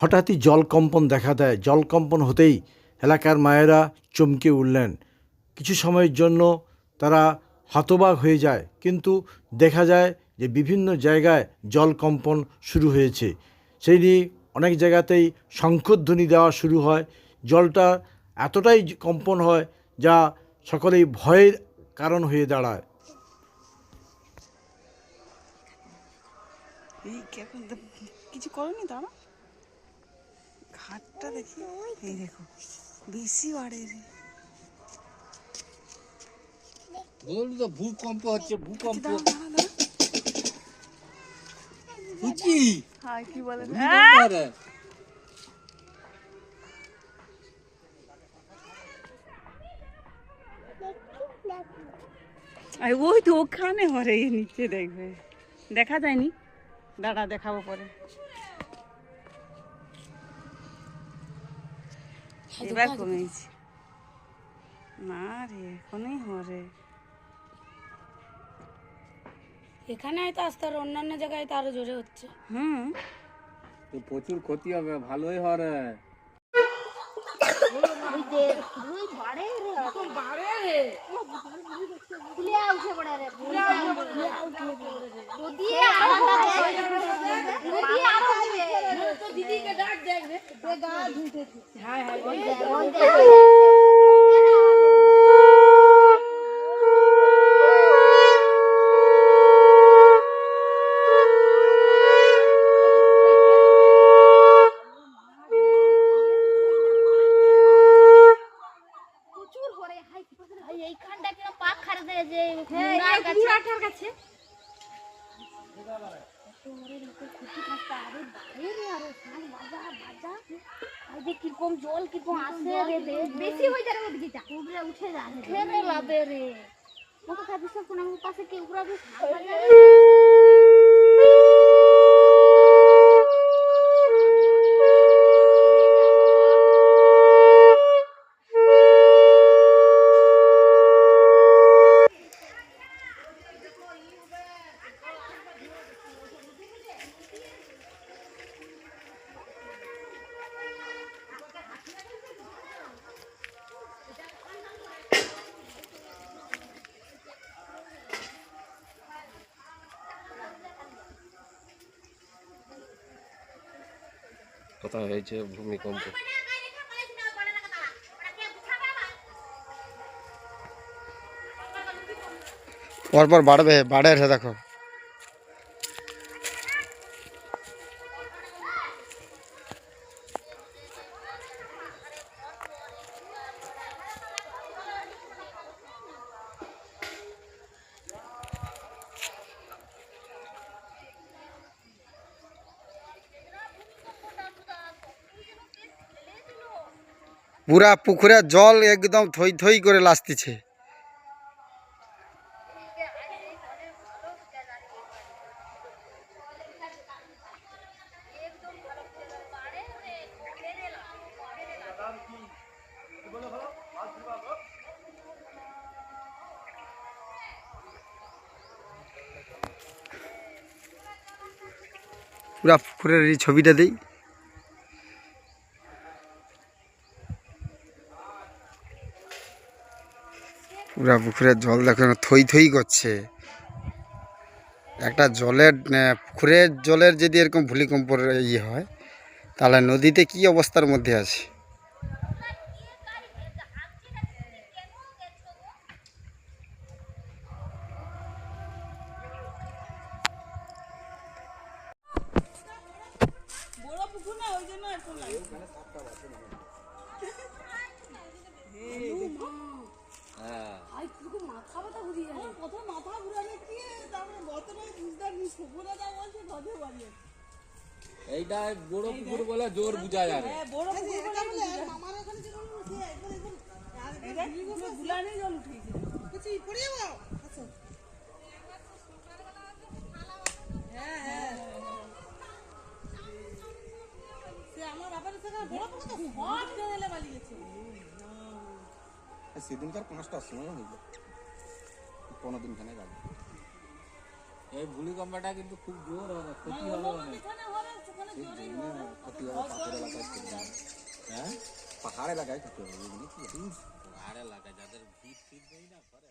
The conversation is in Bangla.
হঠাৎই জলকম্পন দেখা দেয়। জলকম্পন হতেই এলাকার মায়েরা চমকে উঠলেন। কিছু সময়ের জন্য তারা হতবাক হয়ে যায়, কিন্তু দেখা যায় যে বিভিন্ন জায়গায় জলকম্পন শুরু হয়েছে। সেই নিয়ে অনেক জায়গাতেই শঙ্খধ্বনি দেওয়া শুরু হয়। জলটা এতটাই কম্পন হয় যা সকলেই ভয়ের কারণ হয়ে দাঁড়ায়। কিছু করনি দাঁড়া ঘাটটা দেখি। এই দেখো বেশি বাড়ে রে। বলুন তো ভূকম্প হচ্ছে ভূকম্প। বুঝি? হাই কি বলে ভূমিকম্প আর ওই তো ওখানে হরে নিচে দেখবে। দেখা যায়নি? দাঁড়া দেখাবো পরে। এবার কমেছে। না রে এখনই হরে। এখানে হয়তো আসতে আর অন্যান্য জায়গায় তো আরও জোরে হচ্ছে। হুম। তো প্রচুর ক্ষতি হবে ভালোই হবে প্রচুর হাই হাই এইখানটা কিরম পাক খারে দেয় যে মুড়াটার কাছে। কীরকম জল কীরকম আসে রে বেশি হয়ে যায় রে ওদিকে উঠে যায় খেলে লাবে রে মতো খাবি সব কোন পাশে কি উপরে বেশ কোথায় হয়েছে ভূমিকম্প। পরপর বাড়বে বাড়ে দেখো। পুরা পুকুরে জল একদম থই থই করে লাসতিছে। পুরা পুকুরের এই ছবিটা দেই। পুরা পুকুরের জল দেখো থই থই করছে। একটা জলের পুকুরের জলের যদি এরকম ভূমিকম্প ইয়ে হয়, তাহলে নদীতে কি অবস্থার মধ্যে আছে? এইটা বড় পুকুর বলে জোর বুঝা যাবে হ্যাঁ বড় পুকুর বলে আমার এখানে যেরকম উঠে একবার একবার গুলানি জল উঠেছে কিছু পড়ে যাব আচ্ছা। হ্যাঁ হ্যাঁ। সে আমার বাবার থেকে বড় পুকুর তো সব টেনে বালি গেছে সেদিনকার পাঁচটার সময় হইল। পনেরো দিন খানে যাবে এই ভূমিকম্পটা কিন্তু খুব জোর হবে ক্ষতি হবে হ্যাঁ? পাহাড় এলাকায় খেতে হবে পাহাড় এলাকায় যাদের ভিড় ফিট নেই না ঘরে।